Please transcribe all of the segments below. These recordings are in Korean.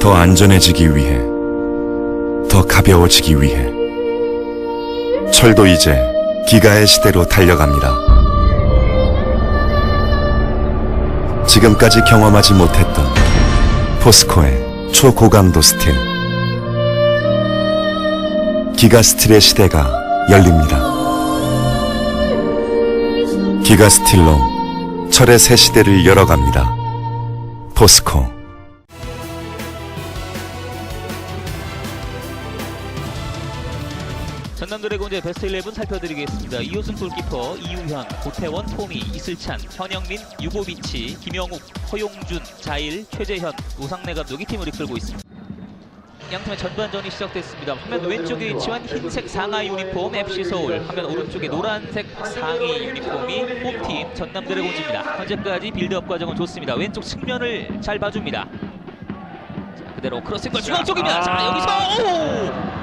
더 안전해지기 위해, 더 가벼워지기 위해. 철도 이제 기가의 시대로 달려갑니다. 지금까지 경험하지 못했던 포스코의 초고강도 스틸. 기가 스틸의 시대가 열립니다. 기가 스틸로 철의 새 시대를 열어갑니다. 포스코. 드래곤즈의 베스트 11 살펴드리겠습니다. 이호승 골키퍼, 이우현, 고태원, 포미, 이슬찬, 현영민, 유보비치, 김영욱, 허용준, 자일, 최재현, 우상래 감독이 팀을 이끌고 있습니다. 양팀의 전반전이 시작됐습니다. 화면 왼쪽에 위치한 흰색 상하 유니폼 FC 서울, 화면 오른쪽에 노란색 상의 유니폼이 홈팀 전남 드래곤즈입니다. 현재까지 빌드업 과정은 좋습니다. 왼쪽 측면을 잘 봐줍니다. 자, 그대로 크로스볼 중앙 쪽입니다. 자, 여기서 오!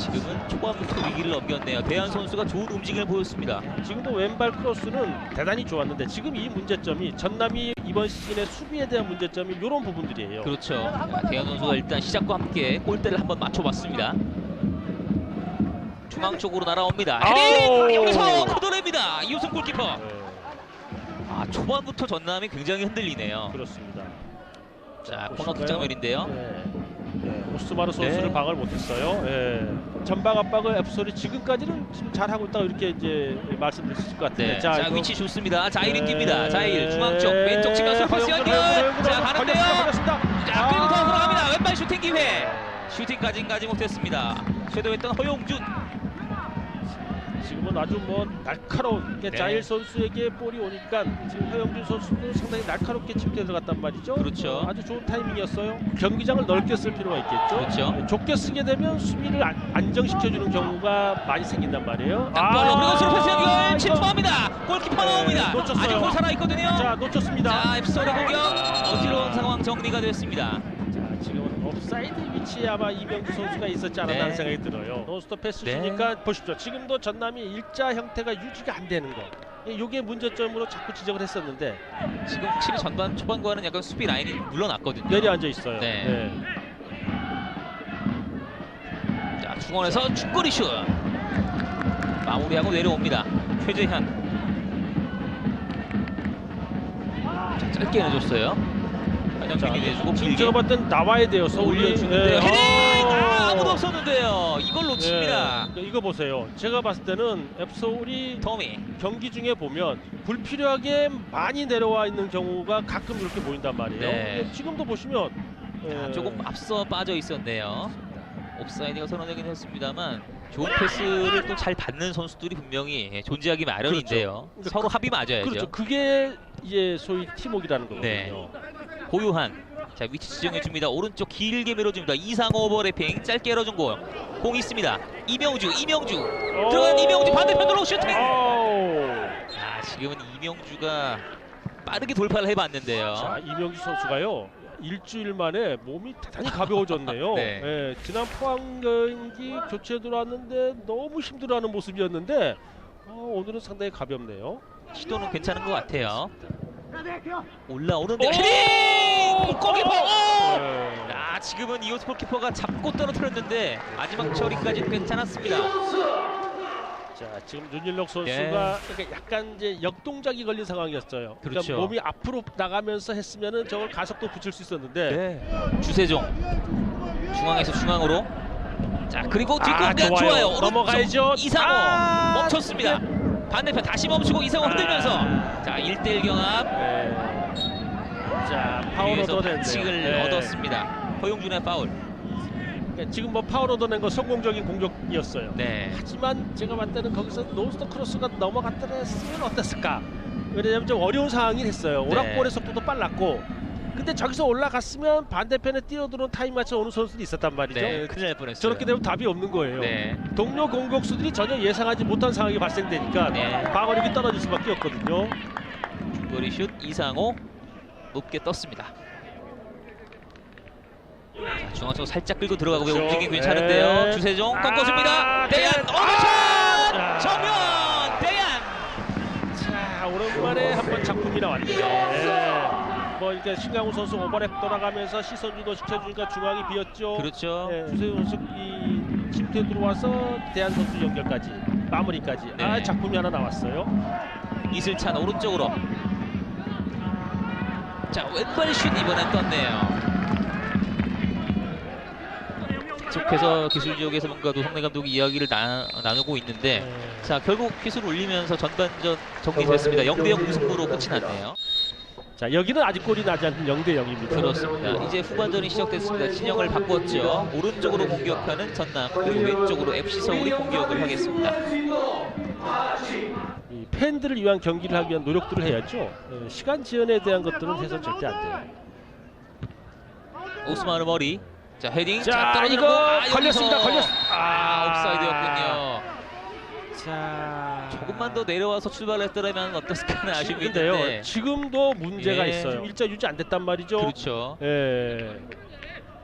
아, 지금은 초반부터 위기를 넘겼네요. 대한 선수가 좋은 움직임을 보였습니다. 지금도 왼발 크로스는 대단히 좋았는데 지금 이 문제점이 전남이 이번 시즌의 수비에 대한 문제점이 이런 부분들이에요. 그렇죠. 자, 대한 선수가 일단 시작과 함께 골대를 한번 맞춰봤습니다. 중앙 쪽으로 날아옵니다. 헤딩! 여기서 걷어냅니다. 이우승 골키퍼. 네, 아, 초반부터 전남이 굉장히 흔들리네요. 그렇습니다. 자, 보실까요? 장면인데요. 네. 네, 오스마르 선수를 네. 방어를 못했어요. 예. 전방 압박을 앱솔이 지금까지는 지금 잘하고 있다고 이렇게 이제 말씀드릴 수 있을 것 같은데. 네, 자, 이거- 위치 좋습니다. 자일이 네. 뜁니다. 자일 중앙 쪽 왼쪽 측면으로 패스 연결. 자, 가는데요. 자, 그리고 더 아. 들어갑니다. 왼발 슈팅 기회. 슈팅까지는 가지 못했습니다. 쇄도했던 허용준. 지금은 아주 뭐 날카로운 네. 자일 선수에게 볼이 오니까 지금 허영준 선수도 상당히 날카롭게 침대 들어갔단 말이죠. 그렇죠. 어, 아주 좋은 타이밍이었어요. 경기장을 넓게 쓸 필요가 있겠죠. 그렇죠. 네, 좁게 쓰게 되면 수비를 안, 안정시켜주는 경우가 많이 생긴단 말이에요. 땅볼로 그리고 스루 패스 연결 아, 침투합니다. 골키퍼 네, 나옵니다. 놓쳤어요. 아직 골 살아 있거든요. 자 놓쳤습니다. 자, 앱솔의 공격 아. 어지러운 상황 정리가 됐습니다. 자, 지금은 옵사이드 위치에 아마 이명주 선수가 있었지 않았나 하는 네. 생각이 들어요. 노스톱 패스 네. 주니까 보십시오. 지금도 전남이 일자 형태가 유지가 안 되는 거. 이게 문제점으로 자꾸 지적을 했었는데 지금 확실히 전반 초반과는 약간 수비 라인이 물러났거든요. 내려앉아 있어요. 네. 자, 중원에서 중거리 슛. 마무리하고 내려옵니다. 최재현. 자, 짧게 내줬어요. 현영민이 내주고 지금 제가 봤을 땐 나와야 돼요. 서울이. 올려주는데요. 네. 헤딩! 아. 아, 아무도 없었는데요. 이걸 놓칩니다. 네. 이거 보세요. 제가 봤을 때는 앱서울이 터미. 경기 중에 보면 불필요하게 많이 내려와 있는 경우가 가끔 이렇게 보인단 말이에요. 네. 근데 지금도 보시면 아, 예, 조금 앞서 빠져 있었네요. 옵사이드가 선언되긴 했습니다만 좋은 패스를 또 잘 받는 선수들이 분명히 존재하기 마련인데요. 그렇죠. 서로 합이 맞아야죠. 그렇죠. 그게 이제 소위 팀워크라는 거거든요. 네. 고유한 자 위치 지정해 줍니다. 오른쪽 길게 밀어줍니다. 이상호 오버래핑 짧게 열어준 골. 공 있습니다. 이명주, 이명주 들어간 이명주 반대편으로 슈팅. 자 지금은 이명주가 빠르게 돌파를 해봤는데요. 자 이명주 선수가요 일주일 만에 몸이 대단히 가벼워졌네요. 네. 예, 지난 포항 경기 교체 들어왔는데 너무 힘들어하는 모습이었는데 어, 오늘은 상당히 가볍네요. 시도는 괜찮은 것 같아요. 올라오는데 오! 헤딩! 골키퍼! 오! 네. 아 지금은 이호스 골키퍼가 잡고 떨어뜨렸는데 마지막 처리까지는 괜찮았습니다. 자 지금 윤일록 선수가 네. 그러니까 약간 이제 역동작이 걸린 상황이었어요. 그러니까 그렇죠. 몸이 앞으로 나가면서 했으면은 저걸 가속도 붙일 수 있었는데 네. 주세종 중앙에서 중앙으로 자 그리고 아, 뒷공간 좋아요. 좋아요. 오른쪽 넘어가야죠. 이상호 아, 멈췄습니다. 반대편 다시 멈추고 이상호 흔들면서 아. 자 1대1 경합 네. 자 파울 위에서 얻어냈네요. 반칙을 네. 얻었습니다. 허용준의 파울. 그러니까 지금 뭐 파울 얻어낸 건 성공적인 공격이었어요. 네. 하지만 제가 봤을 때는 거기서 노스터 크로스가 넘어갔더라 했으면 어땠을까? 왜냐하면 좀 어려운 상황이 됐어요. 네. 오락볼의 속도도 빨랐고 근데 저기서 올라갔으면 반대편에 뛰어드는 타임 맞춰 오는 선수들이 있었단 말이죠. 네. 큰일 날 뻔했어요. 저렇게 되면 답이 없는 거예요. 네. 동료 공격수들이 전혀 예상하지 못한 상황이 발생되니까 네. 방어력이 떨어질 수밖에 없거든요. 중거리 슛 이상호 높게 떴습니다. 자, 중앙쪽 살짝 끌고 들어가고 그렇죠. 움직임 괜찮은데요. 네. 주세종 아, 꺾어줍니다. 대안 대안. 오버샷 아. 정면 대안. 자 오랜만에 한번 작품이 나왔네요. 네. 뭐 이렇게 신강호 선수 오버랩 돌아가면서 시선 주도 시켜주니까 중앙이 비었죠. 그렇죠. 예, 주세훈 선수 이 침투에 들어와서 대한 선수 연결까지 마무리까지 네. 아 작품이 하나 나왔어요. 이슬찬 오른쪽으로. 자 왼발 슛 이번엔 떴네요. 계속해서 기술 지역에서 뭔가 노성래 감독이 이야기를 나, 나누고 있는데 네. 자 결국 퀴즈를 올리면서 전반전 정리됐습니다. 0대0 무승부로 끝이 났네요. 자 여기는 아직 골이 나지 않는 0대 0입니다. 그렇습니다. 이제 후반전이 시작됐습니다. 진영을 바꿨죠. 오른쪽으로 공격하는 전남 그리고 왼쪽으로 FC 서울이 공격을 하겠습니다. 이 팬들을 위한 경기를 하기 위한 노력들을 해야죠. 예, 시간 지연에 대한 것들은 해서 절대 안 돼요. 오스마르 머리. 자 헤딩. 자, 떨어지는 이거 거. 아. 걸렸습니다. 걸렸- 아, 아. 옵사이드였군요. 자 조금만 더 내려와서 출발했더라면 어땠을까는 아쉬움이 근데요 있는데. 지금도 문제가 예. 있어요. 일자 유지 안 됐단 말이죠. 그렇죠. 예.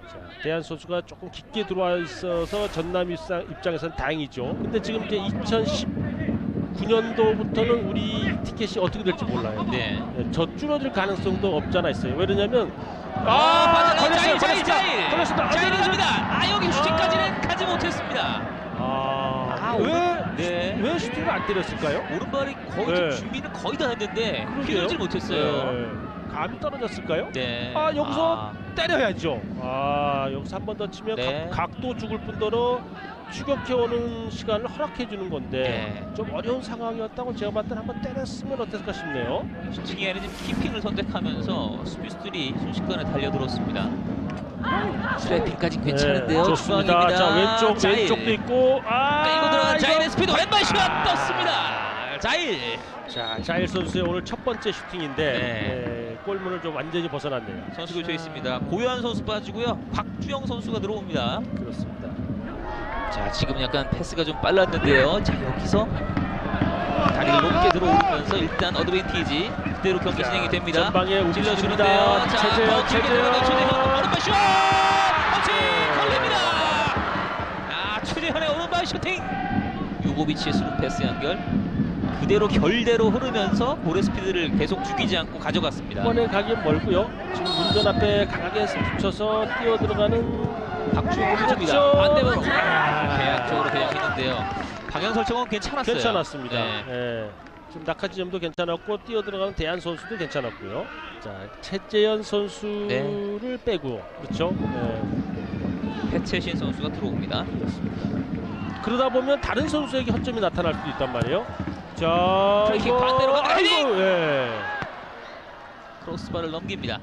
자, 대한 선수가 조금 깊게 들어와 있어서 전남 입장, 입장에서는 다행이죠. 근데 지금 이제 2019년도부터는 우리 티켓이 어떻게 될지 몰라요. 네. 예, 저 줄어들 가능성도 없잖아 있어요. 왜냐면 아, 걸렸어요, 걸렸습니다. 걸렸습니다. 아, 갑니다. 아, 여기 슈팅까지는 가지 못했습니다. 아, 아, 왜, 네. 왜 슈팅을 안 때렸을까요? 오른발이 거의 네. 좀 준비는 거의 다 했는데 그러게요. 휘두르지 못했어요. 네. 감이 떨어졌을까요? 네. 아, 여기서 아, 때려야죠. 아 여기서 한 번 더 치면 네. 각, 도 죽을 뿐더러 추격해오는 시간을 허락해 주는 건데 네. 좀 어려운 상황이었다고 제가 봤을 때 한번 때렸으면 어땠을까 싶네요. 아니라 지금 키핑을 선택하면서 수비수들이 순식간에 달려들었습니다. 트래핑까지 괜찮은데요. 네, 좋습니다. 중앙입니다. 자 왼쪽 자일. 왼쪽도 있고 아 끌고 들어간 이거- 자일의 스피드 왼발 슛 아. 떴습니다. 자일. 자 자일 선수의 오늘 첫 번째 슈팅인데 네. 네, 골문을 좀 완전히 벗어났네요. 선수 교체 있습니다. 고요한 선수 빠지고요. 박주영 선수가 들어옵니다. 그렇습니다. 자 지금 약간 패스가 좀 빨랐는데요. 자 여기서 다리를 높게 들어오면서 일단 어드밴티지 그대로 경기 자, 진행이 됩니다. 전방에 찔러주는데요. 자, 자 최재현, 최재현. 최재현 오른발 슛! 터치 네. 걸립니다. 아 최재현의 오른발 슈팅. 유고비치의 스루 패스 연결. 그대로 결대로 흐르면서 볼의 스피드를 계속 죽이지 않고 가져갔습니다. 이번에 가기엔 멀고요. 지금 문전 앞에 강하게 붙여서 뛰어 들어가는 박주영 그렇죠. 반대로 아. 계약 쪽으로 그냥 했는데요. 방향 설정은 괜찮았어요. 괜찮았습니다. 네. 예. 지금 낙하 지점도 괜찮았고 뛰어 들어가는 대한 선수도 괜찮았고요. 자 최재현 선수를 네. 빼고 그렇죠. 예. 패채신 선수가 들어옵니다. 그러다 보면 다른 선수에게 허점이 나타날 수도 있단 말이에요. 자 프리킥 이거- 반대로 아이고! 예. 크로스바를 넘깁니다.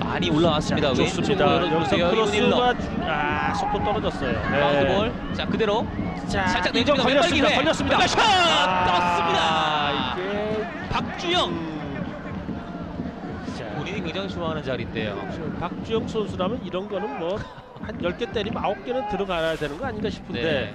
많이 올라왔습니다. 좋습니다. 여기서. 크로스가 아 속도 떨어졌어요. 예. 바운드볼. 자 그대로 자, 살짝 내줍니다. 걸렸습니다. 걸렸습니다. 왼발 슛! 아, 떴습니다. 이게 박주영. 음, 자, 본인이 굉장히 좋아하는 자리인데요. 박주영 선수라면 이런 거는 뭐 한 10개 때리면 9개는 들어가야 되는 거 아닌가 싶은데 네.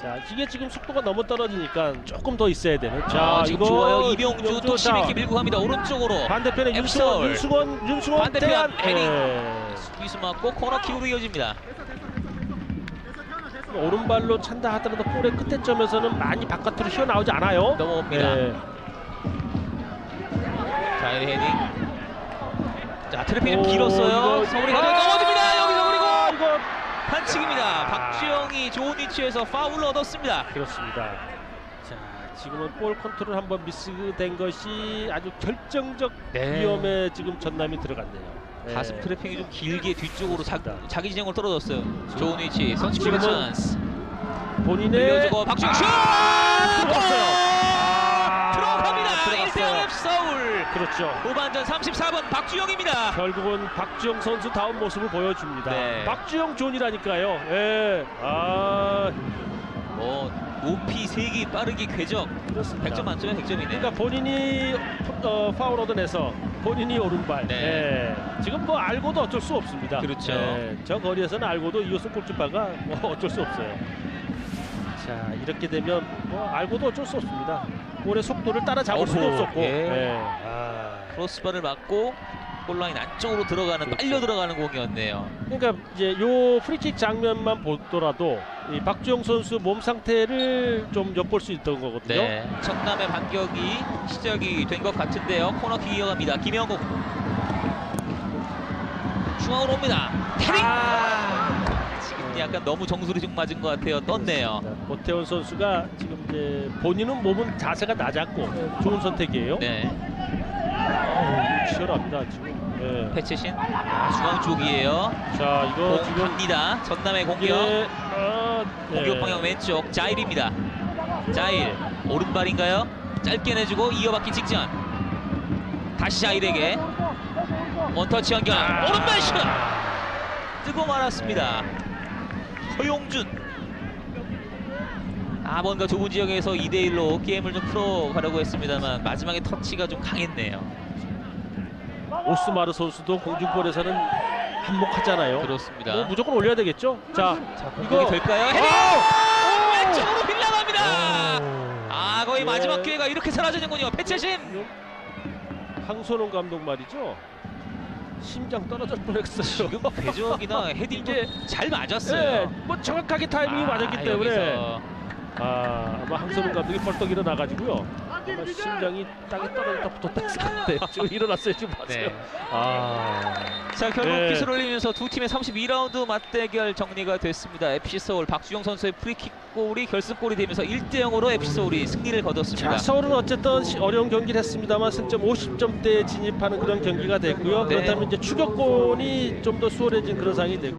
자 이게 지금 속도가 너무 떨어지니까 조금 더 있어야 되는 자자 지금 이거 좋아요. 이병주 또 자, 힘있게 밀고 갑니다. 오른쪽으로. 반대편에 앱솔. 윤수원 윤수원 윤수원 반대편. 예. 수비수 맞고 코너킥으로 이어집니다. 오른발로 찬다 하더라도 볼의 끝에 점에서는 많이 바깥으로 튀어나오지 않아요 넘어옵니다. 예. 자의 헤딩. 자 트래핑이 좀 오, 길었어요. 서울이 아, 가져 넘어집니다. 여기서 그리고 이거 반칙입니다. 아. 박주영이 좋은 위치에서 파울을 얻었습니다. 그렇습니다. 자, 지금은 볼 컨트롤 한번 미스된 것이 아주 결정적 네. 위험에 지금 전남이 들어갔네요. 네. 가슴 트래핑이 좀 길게 뒤쪽으로 자. 자기 진영을 떨어졌어요. 좋은 위치. 선취골 지금은 찬스. 본인의 박주영 슛! 들어갔어요. 아, 들어갑니다. 들어갔어요. 1대0 FC 서울. 그렇죠. 후반전 34번 박주영입니다. 결국은 박주영 선수 다운 모습을 보여줍니다. 네. 박주영 존이라니까요. 예. 아, 뭐 높이 세기 빠르기 궤적 그렇습니다. 100점 만점에 100점이네요. 그러니까 본인이 어, 파울 얻어내서 본인이 오른발. 네. 예. 지금 뭐 알고도 어쩔 수 없습니다. 그렇죠. 예. 저 거리에서는 알고도 이호수 골키퍼가 뭐 어쩔 수 없어요. 자 이렇게 되면 뭐 알고도 어쩔 수 없습니다. 볼의 속도를 따라잡을 수도 어허, 없었고. 예. 예. 아, 크로스바를 맞고 골라인 안쪽으로 들어가는 그렇죠. 빨려 들어가는 공이었네요. 그러니까 이제 요 프리킥 장면만 보더라도 이 박주영 선수 몸 상태를 좀 엿볼 수 있던 거거든요. 네. 전남의 반격이 시작이 된 것 같은데요. 코너킥 이어갑니다. 김영욱 중앙으로 옵니다. 헤딩! 아, 지금 약간 너무 정수리 좀 맞은 것 같아요. 떴네요. 그렇습니다. 고태원 선수가 지금 이제 본인은 몸은 자세가 낮았고 좋은 선택이에요. 네. 어우, 치열합니다 지금. 네. 패치신 아, 중앙 쪽이에요. 자 이거 공 지금 갑니다. 전남의 공격. 예, 아, 공격 네. 방향 왼쪽 자일입니다. 자일 오른발인가요? 짧게 내주고 이어받기 직전. 다시 자일에게 원터치 연결 오른발 슛 뜨고 말았습니다. 허용준. 아 뭔가 좁은 지역에서 2대 1로 게임을 좀 풀어가려고 했습니다만 마지막에 터치가 좀 강했네요. 오스마르 선수도 공중볼에서는 한몫하잖아요. 그렇습니다. 뭐 무조건 올려야 되겠죠. 자, 자, 이거 될까요? 헤딩! 오! 왼쪽으로 빗나갑니다. 오! 아 거의 예. 마지막 기회가 이렇게 사라지는군요. 패채심. 황선홍 감독 말이죠. 심장 떨어질 뻔했어요. 궤적이나 헤딩도 이게- 잘 네, 맞았어요. 뭐 정확하게 타이밍이 아, 맞았기 때문에 여기서 아, 아마 황선홍 감독이 벌떡 일어나가지고요. 아마 심장이 땅에 떨어졌다 붙었다 같아요. 지금 일어났어요. 지금 봤어요. 네. 아, 자 결국 네. 빗을 올리면서 두 팀의 32라운드 맞대결 정리가 됐습니다. FC 서울 박주영 선수의 프리킥 골이 결승골이 되면서 1대 0으로 FC 서울이 승리를 거뒀습니다. 자, 서울은 어쨌든 시- 어려운 경기를 했습니다만 승점 50점대에 진입하는 그런 경기가 됐고요. 네. 그렇다면 이제 추격권이 좀 더 수월해진 그런 상황이 됐고.